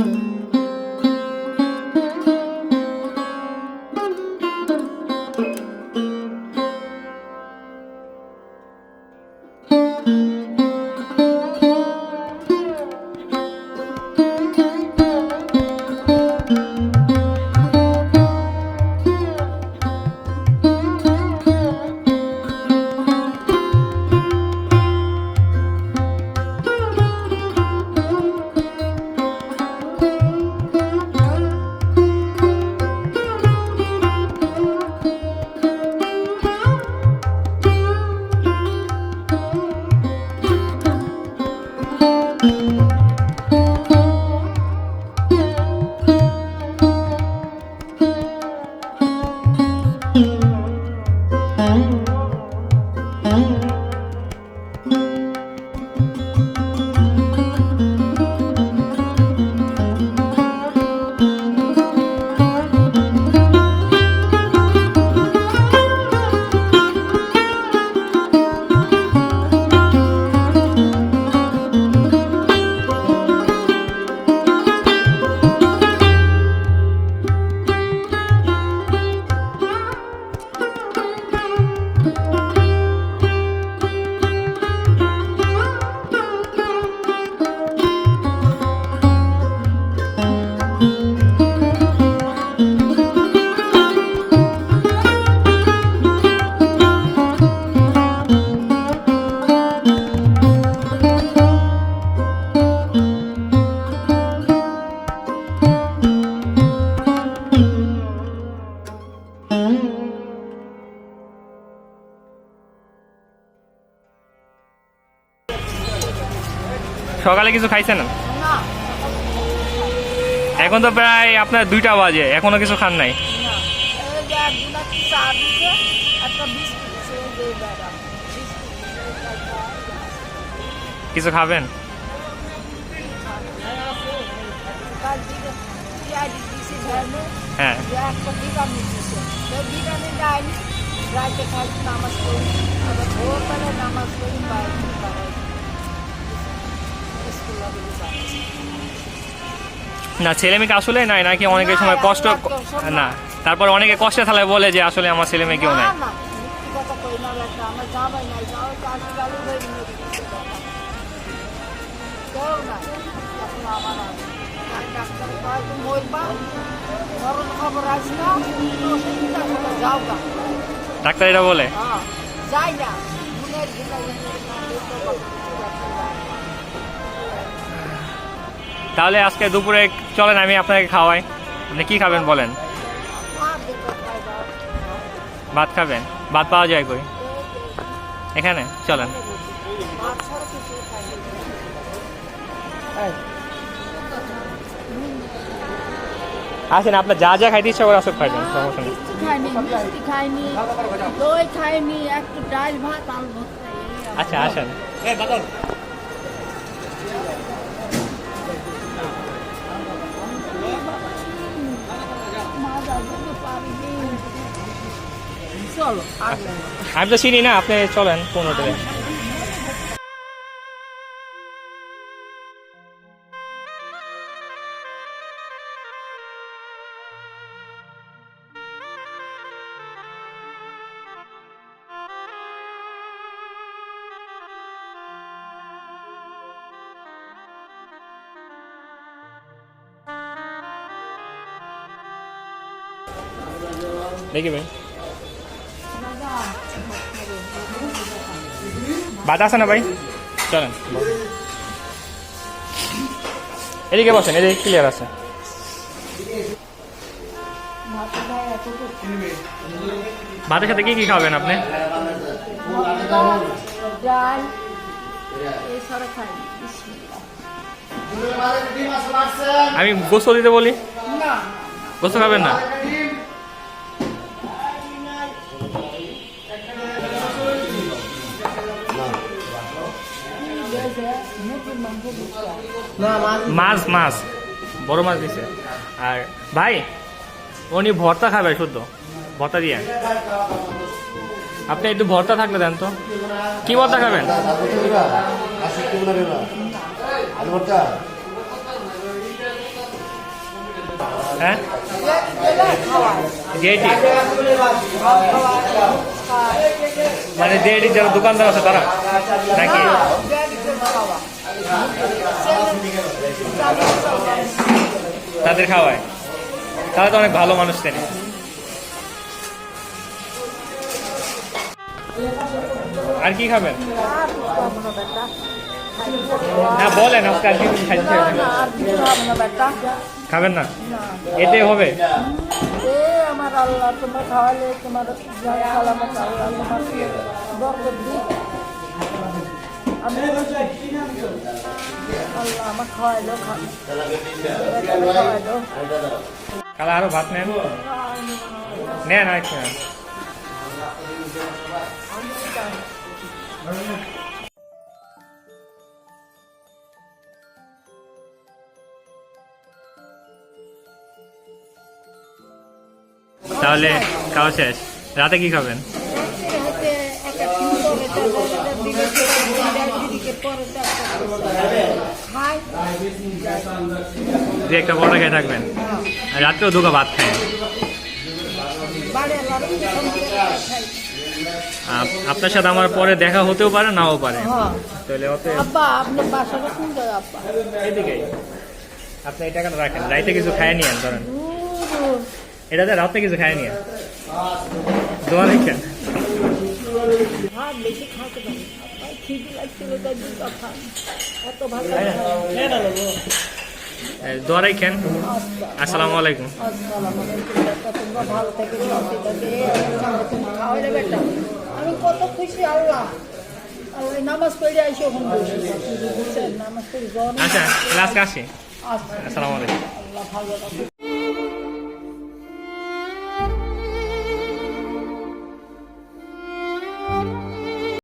Música সকালে কিছু খাইছেন? না এখন তো প্রায় আপনার দুইটা বাজে, এখনও কিছু খান নাই। কিছু খাবেন? হ্যাঁ। না ছেলে মেয়েকে আসলে নাই নাকি অনেকের সময় কষ্ট না তারপর অনেকে কষ্টে থালে বলে যে আসলে আমার ছেলে মেয়ে কেউ নাই। ডাক্তার এটা বলে। হ্যাঁ যাই না। তাহলে আজকে দুপুরে চলেন আমি আপনাকে খাওয়াই। আপনি কি খাবেন বলেন? ভাত খাবেন? ভাত পাওয়া যায় কই? এখানে? চলেন। আসেন আপনার যা যা খাইতে ইচ্ছা করে আসুক খাইবেন সমস্যা নেই। খাইনি দই খাইনি একটু ডাল ভাত। আচ্ছা আসেন। চলো আসলে আমি তো চিনি না আপনি চলেন কোন হোটেলে দেখি ভাই। ভাত আছে না ভাই? চলেন। এদিকে বসেন এদিকে ক্লিয়ার আছে। ভাতের সাথে কি কি খাবেন আপনি। আমি গোসল দিতে বলি? না গোসল খাবেন না? মাছ মাছ বড় মাছ দিছে। আর ভাই উনি ভর্তা খাবে শুদ্ধ। ভর্তা দিয়ে। আপনি একটু ভর্তা থাকলে দেন তো। কি ভর্তা খাবেন? হ্যাঁ? জেটি মানে যারা দোকানদার আছে তারা? নাকি? তাদের খাওয়ায়। তারা তো অনেক ভালো মানুষ তিনি। আর কি খাবেন? না, বলেন, আজকে আর কি খাবেন না? এতে হবে? আমার আল্লাহ, তোমার খাওয়ালে তোমার সালামত আল্লাহ তোমার বরকত দিক আমি আল্লাহ আমার খাওয়াইলো খাওয়াইলো কালা আরও ভাত নেন নেন তাহলে খাওয়া শেষ। রাতে কি খাবেন? দু একটা বড় খেয়ে থাকবেন। রাত্রেও দুটো ভাত খায়। আপনার সাথে আমার পরে দেখা হতেও পারে নাও পারে। তাহলে কোন আপনি এই টাকাটা রাখেন? রাইতে কিছু খায় নিয়েন ধরেন। এটাতে রাতে কিছু খায় নিয়েন। দোয়া লিখেন। খিদে লাগছিল খান এত ভালো দোয়া রাখেন। আসসালামু আলাইকুম। তোমরা ভালো থেকে খাওয়াইলে বেটা আমি কত খুশি আল্লাহ নামাজ পড়ে আইসে আচ্ছা। আসি আসসালামু আলাইকুম। আল্লাহ ভালো রাখুন